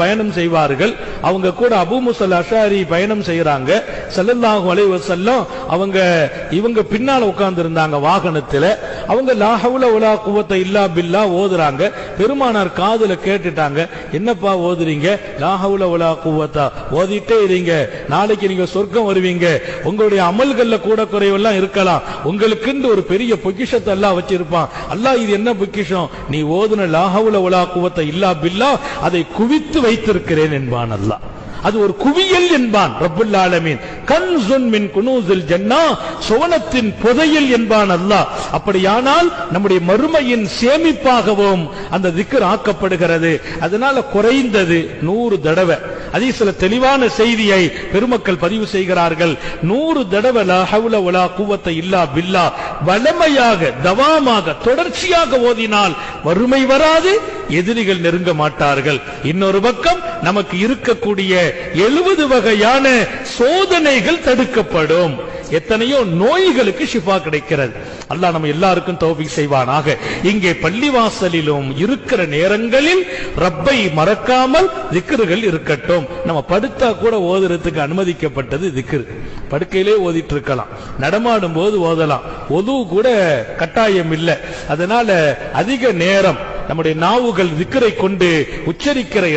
பயணம் செய்வார்கள். அவங்க கூட அபூ முசல் அஷாரி பயணம் செய்யறாங்க செல்லல்லாஹு அலைவசல்லம் அவங்க இவங்க பின்னால் உட்கார்ந்து இருந்தாங்க வாகனத்துல. அவங்க லாஹவுல உலா குவத்தை இல்லா பில்லா ஓதுறாங்க. பெருமானார் காதுல கேட்டுட்டாங்க. என்னப்பா ஓதுறீங்க? லாஹவுல உலா குவத்தா? ஓதிட்டே இருங்க. நாளைக்கு நீங்க சொர்க்கம் வருவீங்க. உங்களுடைய அமல்கள்ல கூட குறைவெல்லாம் இருக்கலாம். உங்களுக்குன்னு ஒரு பெரிய பொக்கிஷத்தை எல்லாம் வச்சிருப்பான். அல்லா இது என்ன பொக்கிஷம்? நீ ஓதுன லாஹவுல உலா குவத்தை இல்லா பில்லா அதை குவித்து வைத்திருக்கிறேன் என்பான் அல்லாஹ். அது ஒரு குவியல் என்பான் ரப்புல் ஆலமீன். கன்சுன் மின் குனூசில் ஜன்னா சுவனத்தின் புதையல் என்பான் அல்லாஹ். அப்படியானால் நம்முடைய மறுமையின் சேமிப்பாகவும் அந்த திக்கர் ஆக்கப்படுகிறது. அதனால குறைந்தது நூறு தடவை. அதே சில தெளிவான செய்தியை பெருமக்கள் பதிவு செய்கிறார்கள். நூறு தடவை ஹவுல இல்லா பில்லா வளமையாக தவாமாக தொடர்ச்சியாக ஓதினால் வறுமை வராது எதிரிகள் நெருங்க மாட்டார்கள். இன்னொரு பக்கம் நமக்கு இருக்கக்கூடிய எழுபது வகையான சோதனைகள் தடுக்கப்படும். எத்தனையோ நோய்களுக்கு ஷிஃபா கிடைக்கிறது. அல்லாஹ் நம்ம எல்லாருக்கும் தௌபிக் செய்வானாக. இங்கே பள்ளிவாசலிலும் இருக்கிற நேரங்களில் ரப்பை மறக்காமல் திக்ருகள் இருக்கட்டும். நம்ம படுத்தா கூட ஓதுறதுக்கு அனுமதிக்கப்பட்டது திக்ரு. படுக்கையிலே ஓதிட்டு இருக்கலாம் நடமாடும் போது ஓதலாம். ஒது கூட கட்டாயம் இல்லை. அதனால அதிக நேரம் நம்முடைய நாவுகள் திக்கரை கொண்டு உச்சரிக்கிற இடம்